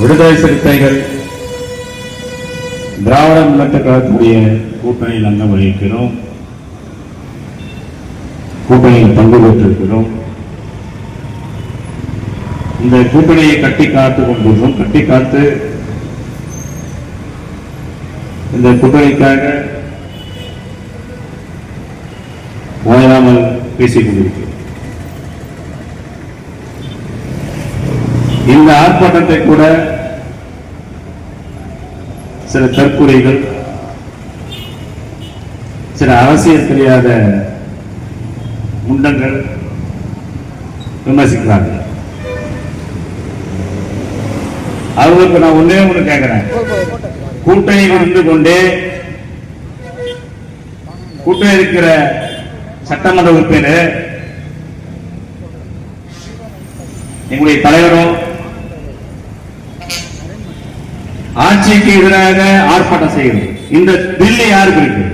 விடுதலை சிறுத்தைகள் திராவிட முன்னேற்ற கழகத்துடைய கூட்டணியில் அங்கம் வகிக்கிறோம். கூட்டணியில் பங்கு பெற்றிருக்கிறோம். இந்த கூட்டணியை கட்டி காத்துக் கொண்டிருக்கிறோம். கட்டி காத்து இந்த கூட்டணிக்காக ஓயாமல் பேசிக் கொண்டிருக்கிறோம். இந்த ஆர்ப்பாட்டத்தை கூட சில தற்கொலைகள் சில அரசியல் தெரியாத முண்டங்கள் விமர்சிக்கிறார்கள். அவங்களுக்கு நான் ஒன்னே ஒன்று கேட்கிறேன் கூட்டணியில் இருந்து கொண்டே கூட்டம் இருக்கிற சட்டமன்ற உறுப்பினர் எங்களுடைய தலைவரும் ஆட்சிக்கு எதிராக ஆர்ப்பாட்டம் செய்யுது இந்த தில்லி யாருக்கு இருக்கு?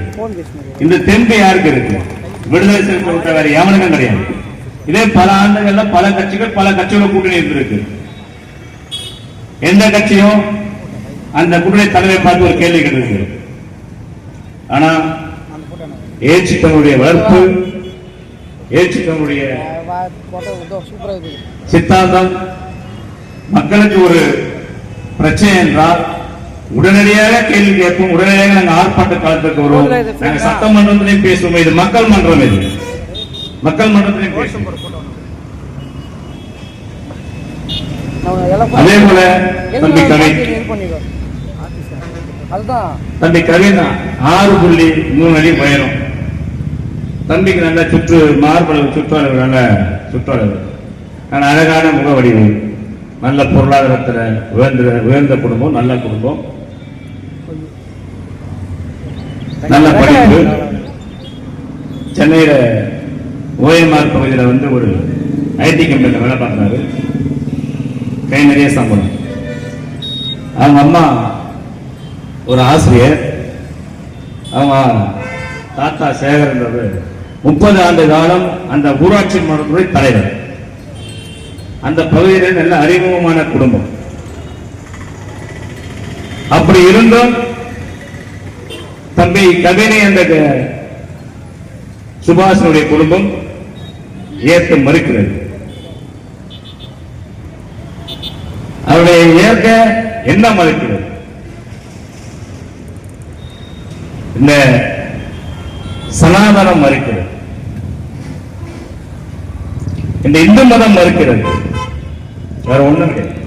இந்த தெம்பு யாருக்கு இருக்கு? விடுதலை சிறுத்தை வேற எவனுக்கும் கிடையாது. இதே பல ஆண்டுகள்ல பல கட்சிகள் பல கட்சிகளோட கூட்டணி இருந்திருக்கு. எந்த கட்சியும் அந்த கூட்டணி தலைமை பார்த்து ஒரு கேள்வி கேட்டிருக்கு. ஆனா ஏச்சி தன்னுடைய வளர்ப்பு ஏச்சி தன்னுடைய சித்தாந்தம் மக்களுக்கு ஒரு பிரச்சனை என்றால் உடனடியாக கேள்வி கேட்போம். உடனடியாக நாங்கள் ஆர்ப்பாட்ட காலத்துக்கு வருவோம். நாங்க சட்டமன்றத்திலையும் பேசுவோம். இது மக்கள் மன்றம் இது. மக்கள் மன்றத்திலையும் பேசுவோம். அதே போல தம்பி கவி தம்பி கவிதா ஆறு புள்ளி மூணு அடி உயரம். தம்பிக்கு நல்ல சுற்று மார்பளவு சுற்றளவு நல்ல சுற்றளவு. நல்ல அழகான முக வடிவு நல்ல பொருளாதாரத்துல உயர்ந்த உயர்ந்த குடும்பம் நல்ல குடும்பம். நல்ல படிப்பு. சென்னையில் ஓஎம்ஆர் பகுதியில் வந்து ஒரு ஐடி கம்பெனியில் வேலை பார்க்குறாரு. கை நிறைய சம்பளம் அவங்க அம்மா ஒரு ஆசிரியர். அவங்க தாத்தா சேகர்ன்றவர் முப்பது ஆண்டு காலம் அந்த ஊராட்சி மன்றத்துறை தலைவர். அந்த பகுதியில் நல்ல அறிமுகமான குடும்பம். அப்படி இருந்தும் தம்பி கவினை அந்த சுபாஷனுடைய குடும்பம் ஏற்க மறுக்கிறது. அவருடைய ஏற்க என்ன மறுக்கிறது? இந்த சனாதனம் மறுக்கிறது. இந்த இந்து மதம் மறுக்கிறது. வேற ஒண்ணும்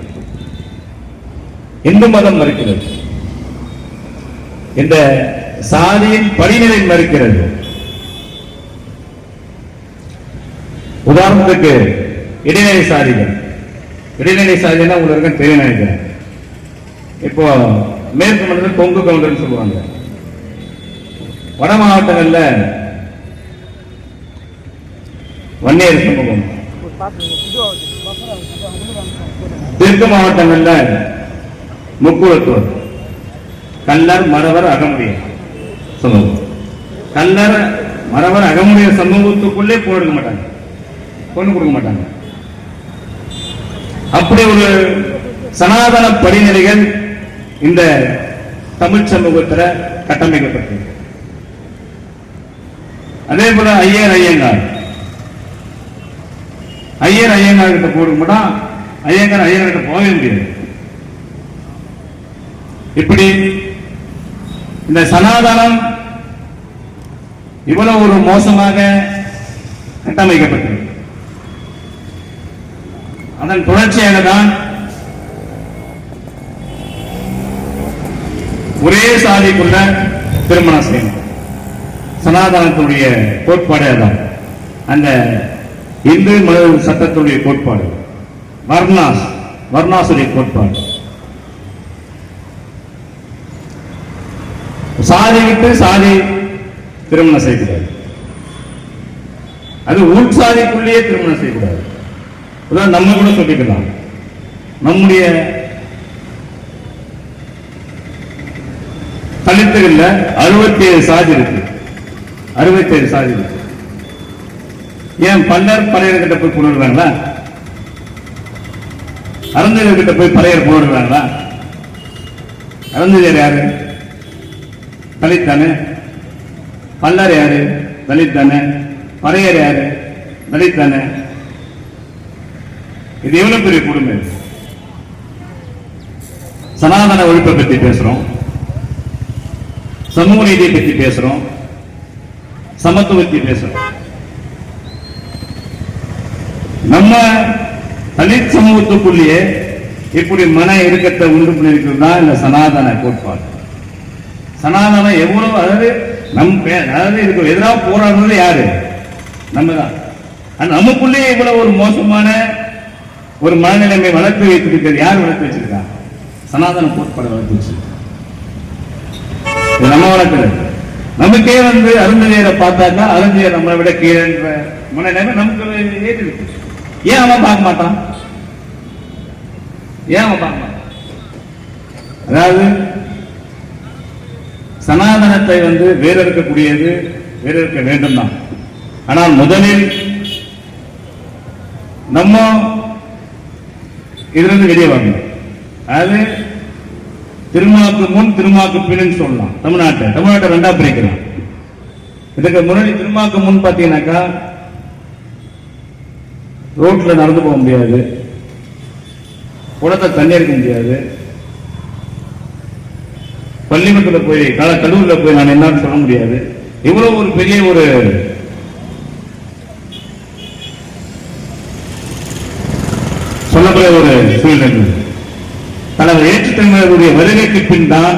இந்து மதம் மறுக்கிறது. இந்த சாதியின் படிநிலை மறுக்கிறது. உதாரணத்துக்கு இடைநிலை சாதிகள். இடைநிலை சாதினா உங்களுக்கு தெரியும் நினைக்கிறேன் இப்போ மேற்கு மண்டலத்தில் கொங்கு கவுண்டர்னு சொல்லுவாங்க. வட மாவட்டங்களில் வன்னியர் சமூகம். தெற்கு மாவட்டங்களில் முக்குவத்தூர் கல்லர் மறவர் அகமுடியர் சமூகம் கல்லர் மறவர் அகமுடைய சமூகத்துக்குள்ளே போடுக்க மாட்டாங்க. பொண்ணு கொடுக்க மாட்டாங்க. அப்படி ஒரு சனாதன படிநிலைகள் இந்த தமிழ் சமூகத்துல கட்டமைக்கப்பட்டது. அதே போல ஐயர் ஐயங்கார். ஐயர் ஐயங்கார் கிட்ட போடுக்க ஐயங்கார் ஐயர் கிட்ட போகவே முடியாது இப்படி இந்த சனாதனம் இவ்வளவு ஒரு மோசமாக கட்டமைக்கப்பட்டது. அதன் தொடர்ச்சியாக தான் ஒரே சாதிக்குள்ள திருமணம் செய்யணும். சனாதனத்துடைய கோட்பாடு அதான். அந்த இந்து மத சட்டத்துடைய கோட்பாடு வர்ணாஸ் வர்ணாசுடைய கோட்பாடு. சாதி விட்டு சாதி திருமணம் செய்யக்கூடாது. அது உட்சாதிக்குள்ளேயே திருமணம் செய்யக்கூடாது. அதான் நம்ம கூட சொல்லிக்கலாம். நம்முடைய தலித்துகள்ல அறுபத்தி ஏழு சாதி இருக்கு. அறுபத்தி ஏழு சாதி இருக்கு. ஏன் பன்னர் பழையர் கிட்ட போய் கொண்டு வருவாங்களா கிட்ட போய் பழையர் போடுறாங்களா அருந்ததியர் யாரு? தலித் தானே பல்லர் யாரு? தலித் தானே பறையர் யாரு? தலித் தானே இது எவ்வளவு பெரிய கொடுமை? சனாதன ஒழிப்பை பத்தி பேசுறோம். சமூக நீதியை பத்தி பேசுறோம். சமத்துவத்தை பேசுறோம். நம்ம தலித் சமூகத்துக்குள்ளேயே இப்படி மன இறுக்கத்தை உண்டு பண்ணிருக்கிறது தான் இந்த சனாதன கோட்பாடு. சனாதனம் எவ்வளவு அதாவது நம் பே- அதாவது இதுக்கு எதிராக போராடுறது யாரு? நம்ம தான் ஆனா நமக்குள்ளேயே இவ்வளவு ஒரு மோசமான ஒரு மனநிலைமை வளர்த்து வைத்திருக்கிறது யார் வளர்த்து வச்சிருக்கா? சனாதன கோட்பாடு வளர்த்து வச்சிருக்கா. நம்ம வளர்க்கிறது நமக்கே வந்து அருந்ததியரை பார்த்தாக்கா அருந்ததியர் நம்மளை விட கீழன்ற மனநிலைமை நமக்கு ஏற்றிருக்கு ஏன் அவன் பார்க்க மாட்டான்? ஏன் அவன் பார்க்க மாட்டான்? அதாவது சனாதனத்தை வந்து வேறறுக்கக்கூடியது வேறறுக்க வேண்டும் தான் ஆனால் முதலில் நம்ம இதிலிருந்து வெளியே வரணும். அது திருமாவுக்கு முன் திருமாவுக்கு பின்னு சொல்லலாம். தமிழ்நாட்டை. தமிழ்நாட்டை ரெண்டா பிரிக்கலாம். இதுக்கு முன்னாடி திருமாக்கு முன் பார்த்தீங்கன்னாக்கா ரோட்ல நடந்து போக முடியாது. குளத்தை தண்ணி எடுக்க முடியாது. பள்ளிக்கூடத்துல போய் கல கல்லூரியில் போய் நான் என்னன்னு சொல்ல முடியாது. இவ்வளவு ஒரு பெரிய ஒரு சொல்லக்கூடிய ஒரு சூழ்நிலை இருந்தது. தலைவர் ஏற்றுத்தமிழருடைய வருகைக்கு பின் தான்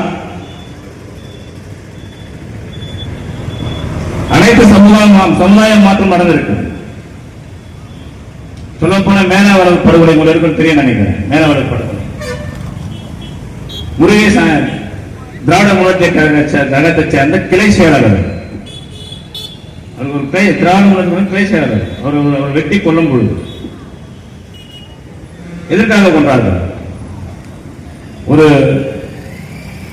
அனைத்து சமுதாயம் சமுதாயம் மாற்றம் நடந்திருக்கு. சொல்ல போன மேனாவரல் படுகொலை உங்களுக்கு தெரியும் நினைக்கிறேன். மேனாவரல் படுகொலை. முருகேசன் திராவிட முன்னேற்ற கழக கழகத்தை சேர்ந்த கிளை செயலாளர். அவர் ஒரு கிளை திராவிட முன்னேற்ற கிளை செயலாளர். அவர் ஒரு- வெட்டி கொல்லும் பொழுது. எதற்காக கொண்டார்கள் ஒரு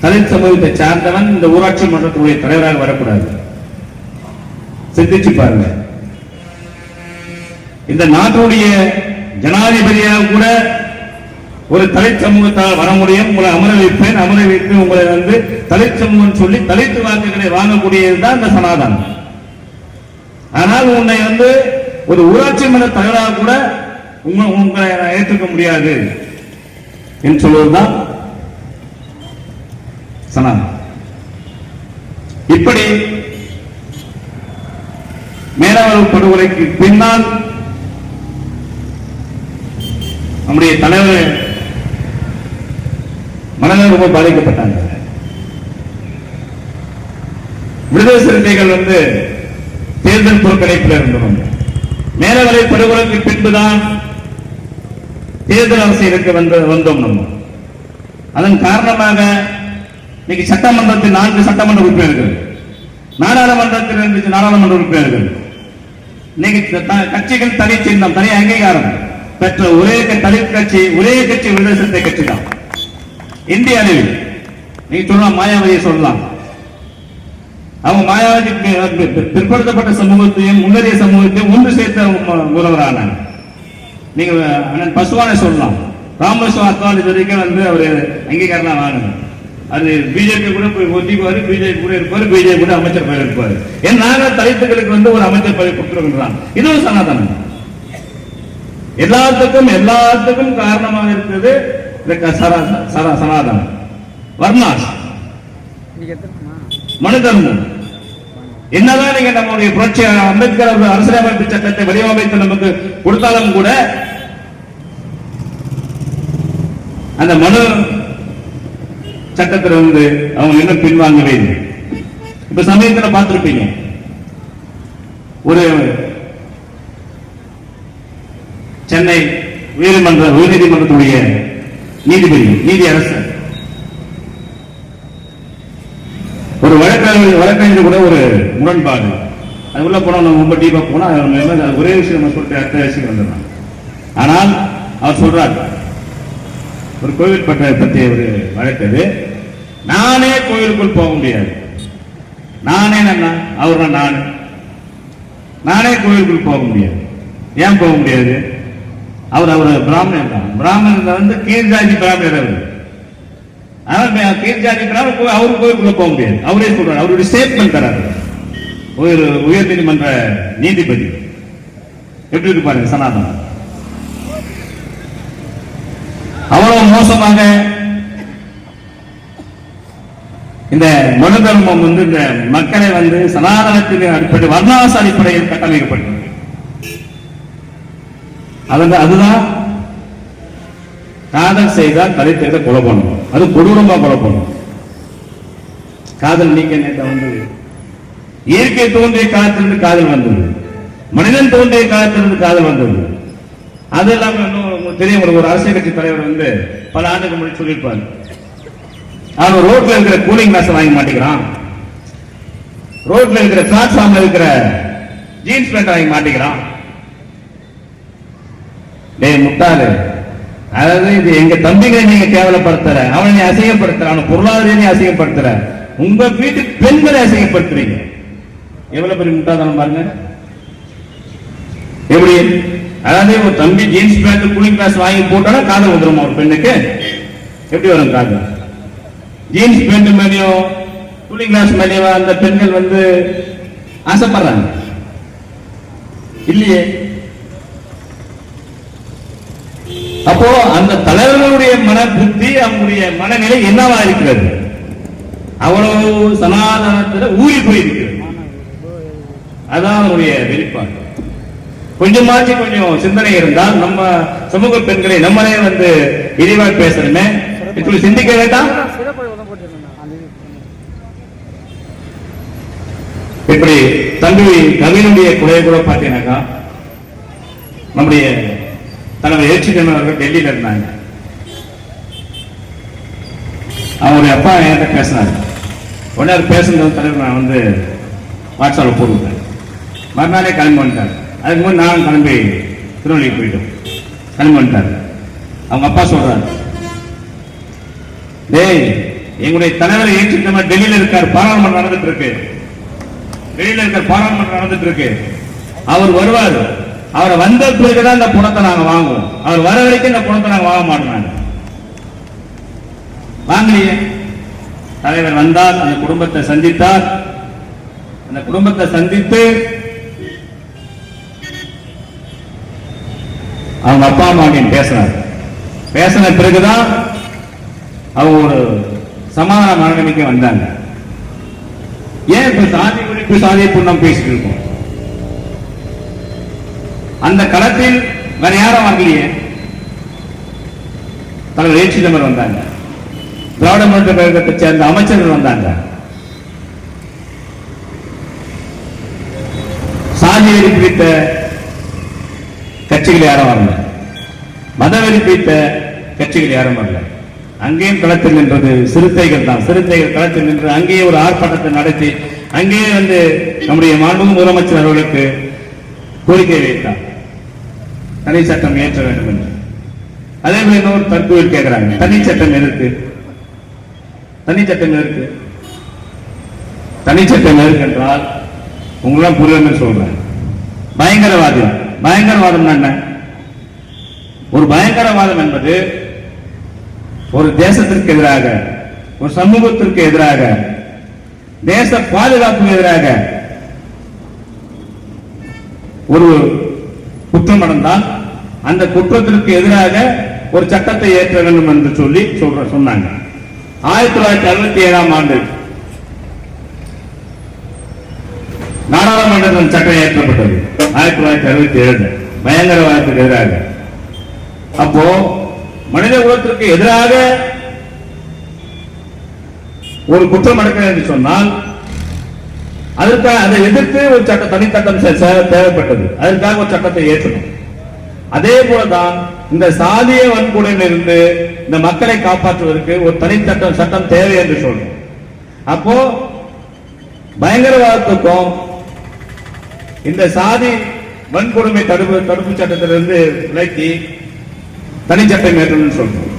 தலித் சமூகத்தை சார்ந்தவன் இந்த ஊராட்சி மன்றத்தினுடைய தலைவராக வரக்கூடாது. சிந்திச்சு பாருங்க. இந்த நாட்டுடைய ஜனாதிபதியாக கூட ஒரு தலை சமூகத்தால் வர முடியும் உங்களை அமர வைப்பேன் அமர வைத்து உங்களை வந்து தலை சமூகம் சொல்லி தலைத்து வாக்குகளை வாங்கக்கூடியதுதான் இந்த சனாதனம். ஆனால் உன்னை வந்து ஒரு ஊராட்சி மன்ற தகராக கூட உங்களை உங்களை ஏற்றுக்க முடியாது என்று சொல்வதுதான் சனாதனம். இப்படி மேலாளர் படுகொலைக்கு பின்னால் நம்முடைய தலைவர் மனதில் ரொம்ப பாதிக்கப்பட்டாங்க. விடுதலை சிறுத்தைகள் வந்து தேர்தல் புறக்கணிப்பில் இருந்தவங்க. மேலவரை படுகொலைக்கு பின்புதான் தேர்தல் அரசியலுக்கு வந்து வந்தோம் நம்ம. அதன் காரணமாக இன்னைக்கு சட்டமன்றத்தில் நான்கு சட்டமன்ற உறுப்பினர்கள் நாடாளுமன்றத்தில் இருந்துச்சு நாடாளுமன்ற உறுப்பினர்கள். இன்னைக்கு த- கட்சிகள் தனி சின்னம் தனி அங்கீகாரம் பெற்ற ஒரே தலித் கட்சி ஒரே கட்சி விடுதலை சிறுத்தை கட்சி தான் இந்திய அளவில் நீங்க சொல்லலாம் மாயாவதியை சொல்லலாம். அவங்க மாயாவதி பிற்படுத்தப்பட்ட சமூகத்தையும் முன்னேறிய சமூகத்தையும் ஒன்று சேர்த்த ம- முதல்வரானாங்க நீங்க அண்ணன் பசுவானை சொல்லலாம். ராமபசு அத்வால் இது வரைக்கும் வந்து அவர் அங்கீகாரம் வாங்கணும் அது பிஜேபி கூட போய் ஒத்திக்குவாரு பிஜேபி கூட இருப்பாரு பிஜேபி கூட அமைச்சர் பதவி இருப்பாரு ஏன் நாங்க தலித்துகளுக்கு வந்து ஒரு அமைச்சர் பதவி கொடுத்துருக்கிறான் இது ஒரு சனாதனம். எல்லாத்துக்கும் எல்லாத்துக்கும் காரணமாக இருக்கிறது சனாதனம். வர்ணாஸ். மனு தர்மம் என்னதான் நீங்க நம்முடைய புரட்சி அம்பேத்கர் அவர்கள் அரசியலமைப்பு சட்டத்தை வடிவமைத்து நமக்கு கொடுத்தாலும் கூட அந்த மனு சட்டத்தில் வந்து அவங்க இன்னும் பின்வாங்கவே இல்லை. இப்ப சமயத்துல பார்த்திருப்பீங்க. ஒரு சென்னை உயர்மன்ற உயர்நீதிமன்றத்துடைய நீதிபதி நீதி அரசர் ஒரு வழக்கறிஞர் வழக்கறிஞர் கூட ஒரு முரண்பாடு. அது உள்ள போனா நம்ம ரொம்ப டீப்பா போனா அது ஒரே விஷயம் நம்ம சொல்லிட்டு அடுத்த விஷயம் வந்துடலாம். ஆனால் அவர் சொல்றார் ஒரு கோவில் பட்ட பற்றிய ஒரு வழக்கு அது. நானே கோயிலுக்குள் போக முடியாது. நானே என்ன அவர் நான். நானே கோயிலுக்குள் போக முடியாது. ஏன் போக முடியாது? அவர் அவர் பிராமணன் தான். பிராமணன் வந்து கீழ்ஜாதி பிராமணர் அவர். ஆனா கீழ்ஜாதி பிராமணர் போய் கோயிலுக்குள்ள போக முடியாது. அவரே சொல்றாரு. அவருடைய ஸ்டேட்மெண்ட் தராரு. ஒரு உயர் நீதிமன்ற நீதிபதி. எப்படி இருக்கு பாருங்க சனாதனம். அவ்வளவு மோசமாக இந்த மனு தர்மம் வந்து இந்த மக்களை வந்து சனாதனத்தின் அடிப்படை வர்ணாச அடிப்படையில் கட்டமைக்கப்பட்டது அதனால அதுதான் காதல் செய்தால் தலை கொலை பண்ணும். அது கொடூரமா கொலை பண்ணும். காதல் நீக்க நேற்று வந்தது இயற்கை தோன்றிய காலத்திலிருந்து காதல் வந்தது. மனிதன் தோன்றிய காலத்திலிருந்து காதல் வந்தது. அது இல்லாம இன்னும் தெரியும் ஒரு அரசியல் கட்சி தலைவர் வந்து பல ஆண்டுக்கு முன்னாடி சொல்லியிருப்பாரு. அவன் ரோட்ல இருக்கிற கூலிங் கிளாஸ் வாங்க மாட்டேங்கிறான். ரோட்ல இருக்கிற பிளாட்ஃபார்ம்ல இருக்கிற ஜீன்ஸ் பேண்ட் வாங்கி மாட்டேங்கிறான். டேய் முட்டாளு. அதாவது இது எங்க தம்பிகளை நீங்க கேவலப்படுத்துற அவனை நீ அசிங்கப்படுத்துற அவனை பொருளாதார நீ அசிங்கப்படுத்துற. உங்க வீட்டு பெண்களை அசிங்கப்படுத்துறீங்க. எவ்வளவு பெரிய முட்டாள்தனம் பாருங்க. எப்படி? அதாவது ஒரு தம்பி ஜீன்ஸ் பேண்ட் கூலிங் கிளாஸ் வாங்கி போட்டாலும் காதல் வந்துருமா ஒரு பெண்ணுக்கு? எப்படி வரும் காதல் ஜீன்ஸ் பேண்ட் மேலேயும் கூலிங் கிளாஸ் மேலேயும் அந்த பெண்கள் வந்து ஆசைப்படுறாங்க. இல்லையே. அப்போ அந்த தலைவர்களுடைய மன புத்தி அவங்களுடைய மனநிலை என்னவா இருக்கிறது? அவ்வளவு சனாதனத்துல ஊறி போயிருக்கிறது. அதான் அவருடைய வெளிப்பாடு. கொஞ்சமாச்சு கொஞ்சம் சிந்தனை இருந்தால் நம்ம சமூக பெண்களை நம்மளே வந்து இறைவா பேசணுமே? இப்படி சிந்திக்க வேண்டாம்? இப்படி தம்பி கவினுடைய குறைய கூட பார்த்தீங்கன்னாக்கா நம்முடைய தலைவர் ஏற்றிகன் அவர்கள் டெல்லியில இருந்தாங்க. அவருடைய அப்பா என்கிட்ட பேசினாரு. உடனே அவர் பேசுனது தலைவர் நான் வந்து வாட்ஸ்அப்பில் போட்டுவிட்டேன். மறுநாளே கிளம்பி வந்துட்டார். அதுக்கு முன்னாடி நானும் கிளம்பி திருவள்ளிக்கு போயிட்டோம். கிளம்பி வந்துட்டார். அவங்க அப்பா சொல்றாரு டேய் எங்களுடைய தலைவரை ஏற்றிட்டு டெல்லியில் இருக்கார். பாராளுமன்றம் நடந்துட்டு இருக்கு. டெல்லியில் இருக்கார் பாராளுமன்றம் நடந்துட்டு இருக்கு. அவர் வருவார். அவரை வந்த பிறகுதான் இந்த பணத்தை நாங்க வாங்குவோம். அவர் வர வரைக்கும் இந்த பணத்தை நாங்க வாங்க மாட்டோம் வாங்கலையே தலைவர் வந்தார் அந்த குடும்பத்தை சந்தித்தார். அந்த குடும்பத்தை சந்தித்து அவங்க அப்பா அம்மாவையும் பேசினார். பேசின பிறகுதான் அவங்க ஒரு சமாதான மனநிலைக்கு வந்தாங்க. ஏன் இப்ப சாதி குறிப்பு சாதி புண்ணம் பேசிட்டு இருக்கோம்? அந்த களத்தில் வேற யாரும் வரலையே? தலைவர் ஏ சிதம்பரம் வந்தாங்க. திராவிட முன்னேற்ற கழகத்தை சேர்ந்த அமைச்சர்கள் வந்தாங்க. சாதியை குறித்த கட்சிகள் யாரும் வரல. மதவெறி குறித்த கட்சிகள் யாரும் வரல. அங்கேயும் களத்தில் நின்றது சிறுத்தைகள் தான். சிறுத்தைகள் களத்தில் நின்று அங்கேயே ஒரு ஆர்ப்பாட்டத்தை நடத்தி அங்கேயே வந்து நம்முடைய மாண்பு முதலமைச்சர் அவர்களுக்கு கோரிக்கை வைத்தார். தனி சட்டம் ஏற்ற வேண்டும் என்று. அதே மாதிரி இன்னொரு தற்கொலை கேட்கிறாங்க தனி சட்டம் எதற்கு? தனி சட்டம் எதற்கு? தனி சட்டம் எதற்கு என்றால் உங்களாம் புரியலன்னு சொல்றேன். பயங்கரவாதம். பயங்கரவாதம் என்ன? ஒரு பயங்கரவாதம் என்பது ஒரு தேசத்திற்கு எதிராக ஒரு சமூகத்திற்கு எதிராக தேச பாதுகாப்புக்கு எதிராக ஒரு குற்றம் நடந்தால் அந்த குற்றத்திற்கு எதிராக ஒரு சட்டத்தை ஏற்ற வேண்டும் என்று சொல்லி சொல்ற சொன்னாங்க. ஆயிரத்தி தொள்ளாயிரத்தி அறுபத்தி ஏழாம் ஆண்டு நாடாளுமன்றத்தின் சட்டம் ஏற்றப்பட்டது. ஆயிரத்தி தொள்ளாயிரத்தி அறுபத்தி ஏழு பயங்கரவாதத்துக்கு எதிராக. அப்போ மனித குலத்திற்கு எதிராக ஒரு குற்றம் நடக்கிறது என்று சொன்னால் அதற்காக அதை எதிர்த்து ஒரு சட்ட தனிச்சட்டம் தேவைப்பட்டது. அதற்காக ஒரு சட்டத்தை ஏற்றணும். அதே போலதான் இந்த சாதிய வன்கொடுமையிலிருந்து இந்த மக்களை காப்பாற்றுவதற்கு ஒரு தனிச்சட்டம் சட்டம் தேவை என்று சொல்றோம் அப்போ பயங்கரவாதத்துக்கும் இந்த சாதி வன்கொடுமை தடுப்பு தடுப்பு சட்டத்திலிருந்து விலக்கி தனிச்சட்டம் ஏற்றணும்னு சொல்றோம்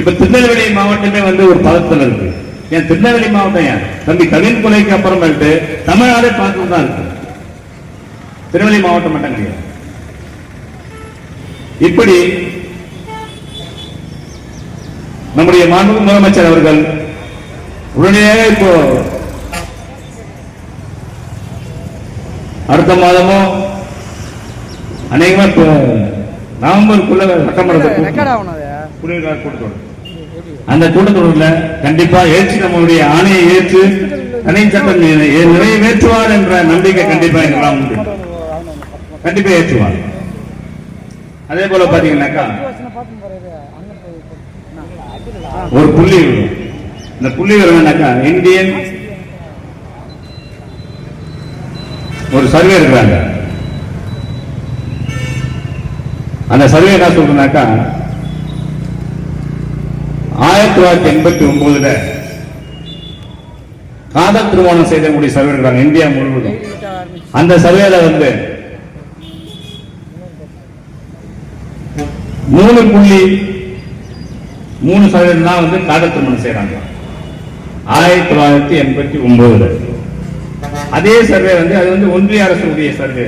இப்ப திருநெல்வேலி மாவட்டமே வந்து ஒரு பதத்தில் இருக்கு. ஏன் திருநெல்வேலி மாவட்டம் ஏன்? தம்பி கவின் கொலைக்கு அப்புறமேட்டு தமிழ்நாடே பார்த்து தான் இருக்கு திருநெல்வேலி மாவட்டம் மட்டும் கிடையாது. இப்படி நம்முடைய மாண்பு முதலமைச்சர் அவர்கள் உடனடியாக இப்போ அடுத்த மாதமோ அநேகமா இப்போ நவம்பருக்குள்ள சட்டமன்றத்தை ரெக்கார்ட் அந்த கூட்டத்தொடரில் கண்டிப்பா ஏற்று நம்மளுடைய ஆணையை ஏற்று தனி சட்டம் நிறைவேற்றுவார் என்ற நம்பிக்கை கண்டிப்பா எங்களால் உண்டு. கண்டிப்பா ஏற்றுவார். அதே போல பாத்தீங்கன்னாக்கா ஒரு புள்ளி இந்த புள்ளி விவரம்னாக்கா இந்தியன் ஒரு சர்வே இருக்கிறாங்க. அந்த சர்வே என்ன சொல்றதுனாக்கா ஆயிரத்தி தொள்ளாயிரத்தி எண்பத்தி ஒன்பதுல காதல் திருமணம் செய்தக்கூடிய சர்வே இருக்கிறாங்க இந்தியா முழுவதும் அந்த சர்வேல வந்து மூணு புள்ளி மூணு சதவீதம் தான் வந்து காதல் திருமணம் செய்யறாங்க ஆயிரத்தி தொள்ளாயிரத்தி எண்பத்தி ஒன்பதுல. அதே சர்வே வந்து அது வந்து ஒன்றிய அரசுடைய சர்வே.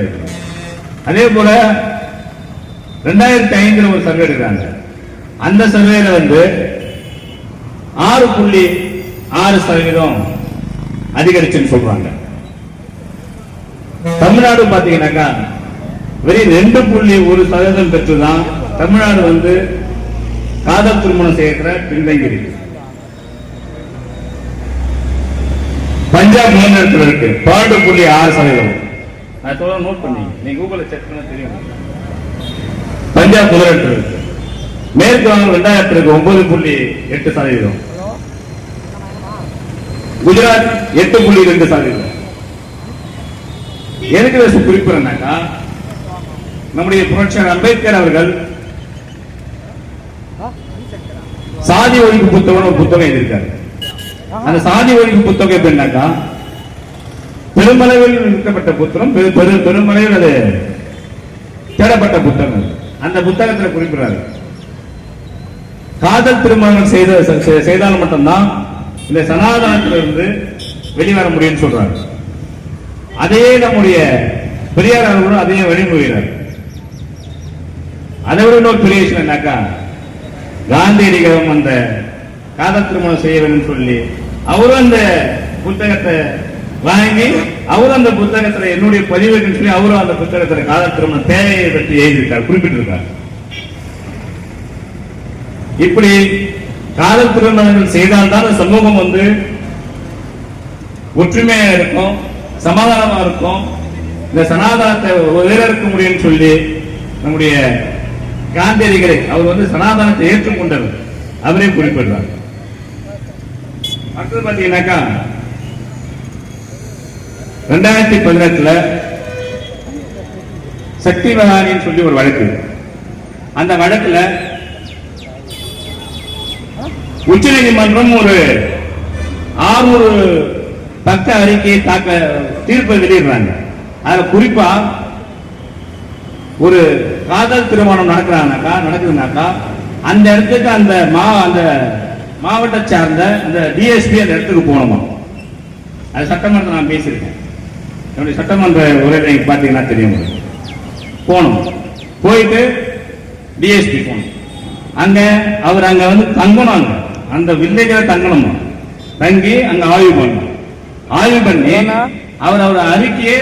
அதே போல ரெண்டாயிரத்தி ஐந்துல ஒரு சர்வே எடுக்கிறாங்க. அந்த சர்வேல வந்து ஆறு புள்ளி ஆறு சதவீதம் அதிகரிச்சுன்னு சொல்றாங்க. தமிழ்நாடு பாத்தீங்கன்னாக்கா வெறும் ரெண்டு புள்ளி ஒரு சதவீதம் பெற்றுதான் தமிழ்நாடு வந்து காதல் திருமணம் செய்கிற பின்தங்கி இருக்கு பஞ்சாப் மாநிலத்தில் இருக்கு. பன்னெண்டு புள்ளி ஆறு சதவீதம். நான் சொல்ல நோட் பண்ணி நீ கூகுள செக் பண்ண தெரியும். பஞ்சாப் முதலிடத்தில் இருக்கு. மேற்கு வங்கம் ரெண்டாயிரத்தி இருக்கு ஒன்பது புள்ளி எட்டு சதவீதம். குஜராத் எட்டு புள்ளி ரெண்டு சதவீதம். எதுக்கு இதை குறிப்பிடுறேன்னாக்கா நம்முடைய புரட்சியர் அம்பேத்கர் அவர்கள் சாதி ஒழிப்பு புத்தகம் ஒரு புத்தகம் எழுதியிருக்காரு. அந்த சாதி ஒழிப்பு புத்தகம் எப்படின்னாக்கா பெருமளவில் விற்கப்பட்ட புத்தகம் பெரு- பெருமளவில் அது தேடப்பட்ட புத்தகம் அந்த புத்தகத்தில் குறிப்பிடுறாரு. காதல் திருமணம் செய்த செய்தால் மட்டும்தான் இந்த சனாதனத்திலிருந்து வெளிவர முடியும்னு சொல்றாரு அதையே நம்முடைய பெரியார் அவர்களும் அதையே வழிமுறையினர். அதை விட இன்னொரு பெரிய விஷயம் என்னக்கா? காந்தியடிகளும் அந்த காதல் திருமணம் செய்ய வேண்டும் சொல்லி அவரும் அந்த புத்தகத்தை வாங்கி அவரும் அந்த புத்தகத்துல என்னுடைய பதிவுன்னு சொல்லி அவரும் அந்த புத்தகத்துல காதல் திருமணம் தேவையை பற்றி எழுதியிருக்கார் குறிப்பிட்டிருக்கார். இப்படி காதல் திருமணங்கள் செய்தால்தான் அந்த சமூகம் வந்து ஒற்றுமையா இருக்கும் சமாதானமா இருக்கும். இந்த சனாதனத்தை உயர்க்க முடியும்னு சொல்லி நம்முடைய காந்தியடிகளை அவர் வந்து சனாதனத்தை ஏற்றுக்கொண்டவர். அவரே குறிப்பிடுறார். அடுத்தது பாத்தீங்கன்னாக்கா ரெண்டாயிரத்தி பதினெட்டுல சக்தி மகானின்னு சொல்லி ஒரு வழக்கு. அந்த வழக்குல உச்ச நீதிமன்றம் ஒரு ஆறு பக்க அறிக்கையை தாக்க தீர்ப்பை வெளியிடுறாங்க. அதுல குறிப்பா ஒரு காதல் திருமணம் நடக்கிறாங்கனாக்கா நடக்குதுனாக்கா அந்த இடத்துக்கு அந்த மா அந்த மாவட்ட சார்ந்த அந்த டிஎஸ்பி அந்த இடத்துக்கு போகணுமா? அது சட்டமன்றத்தில் நான் பேசியிருக்கேன். என்னுடைய சட்டமன்ற உரையில நீங்க பார்த்தீங்கன்னா தெரியும். போனோம் போகணும். போயிட்டு டிஎஸ்பி போகணும். அங்க அவர் அங்க வந்து தங்கணும் அங்க. அந்த வில்லேஜில் தங்கணுமா. தங்கி அங்க ஆய்வு பண்ணணும். ஆய்வு பண்ணி? அவர் அவர் அறிக்கையை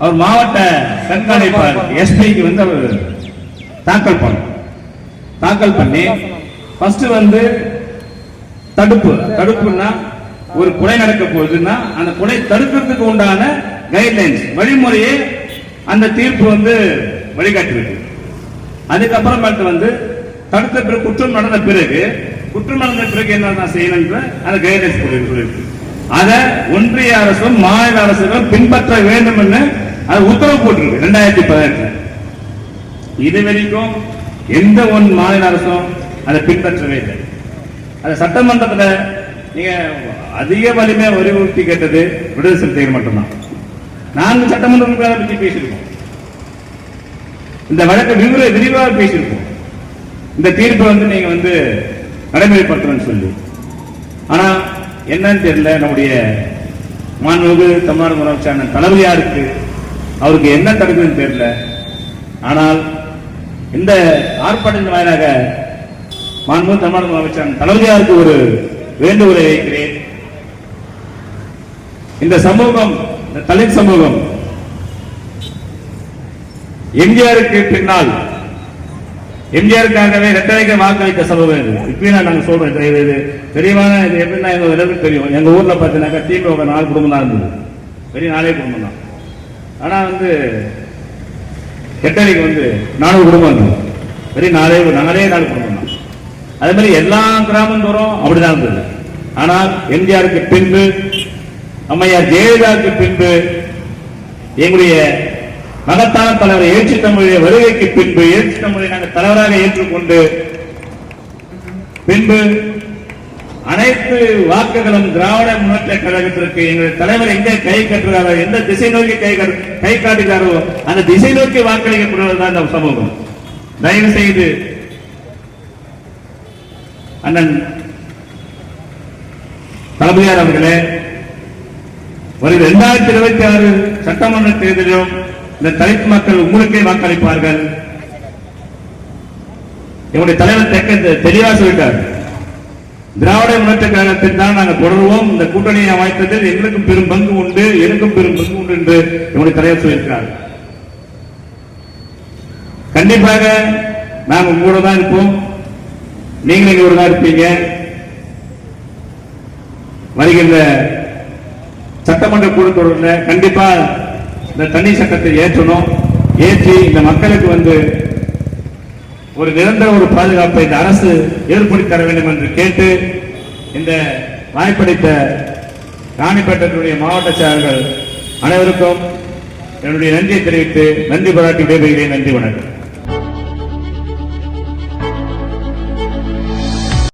அவர் மாவட்ட கண்காணிப்பாளர் எஸ்பிக்கு வந்து அவர் தாக்கல் பண்ணணும் தாக்கல் பண்ணி ஃபர்ஸ்ட் வந்து தடுப்பு தடுப்புன்னா ஒரு கொலை நடக்க போகுதுன்னா அந்த கொலை தடுக்கிறதுக்கு உண்டான கைட்லைன்ஸ் வழிமுறையை அந்த தீர்ப்பு வந்து வழிகாட்டிருக்கு அதுக்கப்புறமேட்டு வந்து தடுத்த பிறகு குற்றம் நடந்த பிறகு குற்றம் பிறகு என்ன செய்யணும் அந்த கைட்லைன்ஸ் சொல்லியிருக்கு. அதை ஒன்றிய அரசும் மாநில அரசுகளும் பின்பற்ற வேண்டும் என்று அது உத்தரவு போட்டிருக்கு ரெண்டாயிரத்தி பதினெட்டுல. இது வரைக்கும் எந்த ஒன் மாநில அரசும் அதை பின்பற்றவே இல்லை. அது சட்டமன்றத்துல நீங்க அதிக வலிமை வலியுறுத்தி கேட்டது விடுதலை சிறுத்தைகள் மட்டும்தான். நான்கு சட்டமன்ற உறுப்பினரை பற்றி பேசியிருக்கோம். இந்த வழக்கை விரிவாக பேசியிருக்கோம். இந்த தீர்ப்பை வந்து நீங்க வந்து நடைமுறைப்படுத்தணும்னு சொல்லி. ஆனா என்னன்னு தெரியல நம்முடைய மாண்புமிகு தமிழ்நாடு முதலமைச்சர் தளபதியா இருக்கு அவருக்கு என்ன தடுக்குதுன்னு தெரியல. ஆனால் இந்த ஆர்ப்பாட்டத்தின் வாயிலாக மாண்புமிகு தமிழ்நாடு முதலமைச்சர் தளபதியாருக்கு ஒரு வேண்டுகோளை வைக்கிறேன். இந்த சமூகம் இந்த தலித் சமூகம் எம்ஜிஆருக்கு பின்னால் எம்ஜிஆருக்காகவே ரெட்டரைக்கு வாக்களித்த சமூகம் செலவு இப்பயும் நான் நாங்க சொல்றோம் இது இது தெளிவான இது எப்படின்னா எங்க எல்லாருக்கும் தெரியும். எங்க ஊர்ல பார்த்தீங்கன்னாக்கா திமுக நாலு குடும்பம் தான் இருந்தது. பெரிய நாளே குடும்பம் தான். ஆனா வந்து ரெட்டரைக்கு வந்து நாலு குடும்பம் இருந்தது. பெரிய நாலே நாலே நாலு குடும்பம் தான். அதே மாதிரி எல்லா கிராமந்தோறும் அப்படிதான் இருந்தது. ஆனால் எம்ஜிஆருக்கு பின்பு அம்மையார் ஜெயலலிதாவுக்கு பின்பு எங்களுடைய மகத்தான தலைவர் ஏற்றி தமிழுடைய வருகைக்கு பின்பு ஏற்றி தமிழை நாங்கள் தலைவராக ஏற்றுக்கொண்டு பின்பு அனைத்து வாக்குகளும் திராவிட முன்னேற்ற கழகத்திற்கு எங்களுடைய தலைவர் எங்கே கை கட்டுகிறாரோ எந்த திசை நோக்கி கை கை காட்டுகிறாரோ அந்த திசை நோக்கி வாக்களிக்கப்படுவதுதான் இந்த சமூகம். தயவு செய்து அண்ணன் தளபதியார் அவர்களே ஒரு இரண்டாயிரத்தி இருபத்தி ஆறு சட்டமன்ற தேர்தலிலும் இந்த தலித் மக்கள் உங்களுக்கே வாக்களிப்பார்கள். என்னுடைய தலைவர் தெக்க தெளிவா சொல்லிட்டார். திராவிட முன்னேற்ற கழகத்தில் தான் நாங்கள் தொடருவோம். இந்த கூட்டணியை அமைத்ததில் எங்களுக்கும் பெரும் பங்கு உண்டு எனக்கும் பெரும் பங்கு உண்டு என்று என்னுடைய தலைவர் சொல்லியிருக்கிறார். கண்டிப்பாக நாங்கள் உங்களோட தான் இருப்போம். நீங்களும் எங்களோட தான் இருப்பீங்க. வருகின்ற சட்டமன்ற கூட்டத்தொடரில் கண்டிப்பா இந்த தண்ணி சட்டத்தை ஏற்றணும். ஏற்றி இந்த மக்களுக்கு வந்து ஒரு நிரந்தர ஒரு பாதுகாப்பை இந்த அரசு ஏற்படுத்தி தர வேண்டும் என்று கேட்டு இந்த வாய்ப்பளித்த ராணிப்பேட்டனுடைய மாவட்ட செயலர்கள் அனைவருக்கும் என்னுடைய நன்றியை தெரிவித்து நன்றி பாராட்டி விடைபெறுகிறேன். நன்றி வணக்கம்.